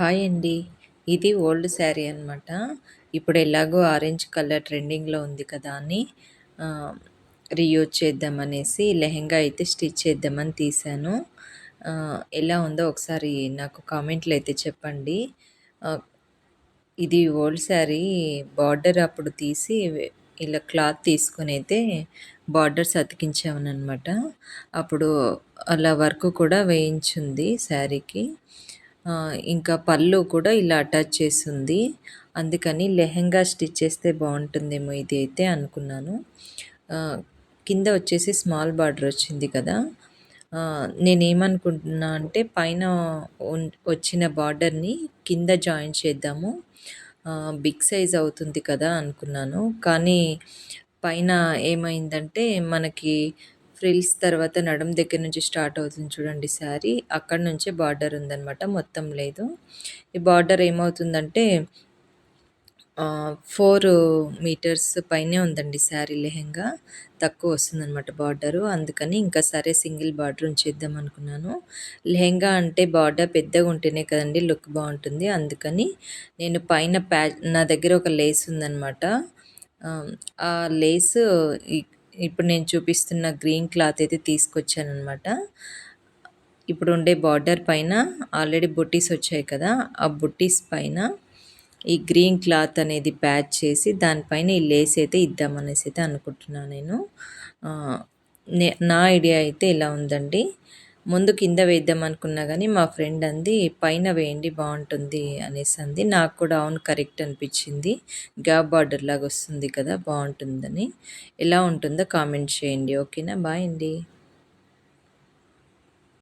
Hi అండి. ఇది old sari అనమాట. ఇప్పుడు ఎలాగో ఆరెంజ్ కలర్ ట్రెండింగ్‌లో ఉంది కదా! అని రీయూజ్ చేద్దామనేసి లెహెంగా అయితే స్టిచ్ చేద్దామని తీశాను. ఎలా ఉందో ఒకసారి నాకు కామెంట్లు అయితే చెప్పండి. ఇది ఓల్డ్ శారీ బార్డర్ అప్పుడు తీసి ఇలా క్లాత్ తీసుకొనైతే బార్డర్స్ అతికించామనమాట. అప్పుడు అలా వర్క్ కూడా వేయించుంది శారీకి. ఇంకా పళ్ళు కూడా ఇలా అటాచ్ చేస్తుంది అందుకని లెహెంగా స్టిచ్ చేస్తే బాగుంటుందేమో ఇది అయితే అనుకున్నాను. కింద వచ్చేసి స్మాల్ బార్డర్ వచ్చింది కదా! నేనేమనుకుంటున్నా అంటే పైన వచ్చిన బార్డర్‌ని కింద జాయిన్ చేద్దాము. బిగ్ సైజ్ అవుతుంది కదా అనుకున్నాను. కానీ పైన ఏమైందంటే మనకి ఫ్రిల్స్ తర్వాత నడుం దగ్గర నుంచి స్టార్ట్ అవుతుంది చూడండి శారీ. అక్కడి నుంచే బార్డర్ ఉందనమాట. మొత్తం లేదు. ఈ బార్డర్ ఏమవుతుందంటే ఫోర్ మీటర్స్ పైనే ఉందండి శారీ లెహెంగా. తక్కువ వస్తుందనమాట బార్డరు. అందుకని ఇంకా సరే సింగిల్ బార్డర్ ఉంచేద్దాం అనుకున్నాను. లెహెంగా అంటే బార్డర్ పెద్దగా ఉంటేనే కదండీ లుక్ బాగుంటుంది అందుకని నేను పైన ప్యా నా దగ్గర ఒక లేస్ ఉందనమాట. ఆ లేస్ ఇప్పుడు నేను చూపిస్తున్న గ్రీన్ క్లాత్ అయితే తీసుకొచ్చాననమాట. ఇప్పుడు ఉండే బార్డర్ పైన ఆల్రెడీ బుట్టీస్ వచ్చాయి కదా! ఆ బుట్టీస్ పైన ఈ గ్రీన్ క్లాత్ అనేది ప్యాచ్ చేసి దానిపైన ఈ లేస్ అయితే ఇద్దామనేసి అయితే అనుకుంటున్నాను నేను. నే నా ఐడియా అయితే ఇలా ఉందండి. ముందు కింద వేద్దాం అనుకున్నా కానీ మా ఫ్రెండ్ అంది పైన వేయండి బాగుంటుంది అనేసి అంది. నాకు కూడా అవును కరెక్ట్ అనిపించింది గ్యాప్ బార్డర్ లాగా వస్తుంది కదా! బాగుంటుందని ఎలా ఉంటుందో కామెంట్ చేయండి. ఓకేనా? బాయ్ అండి.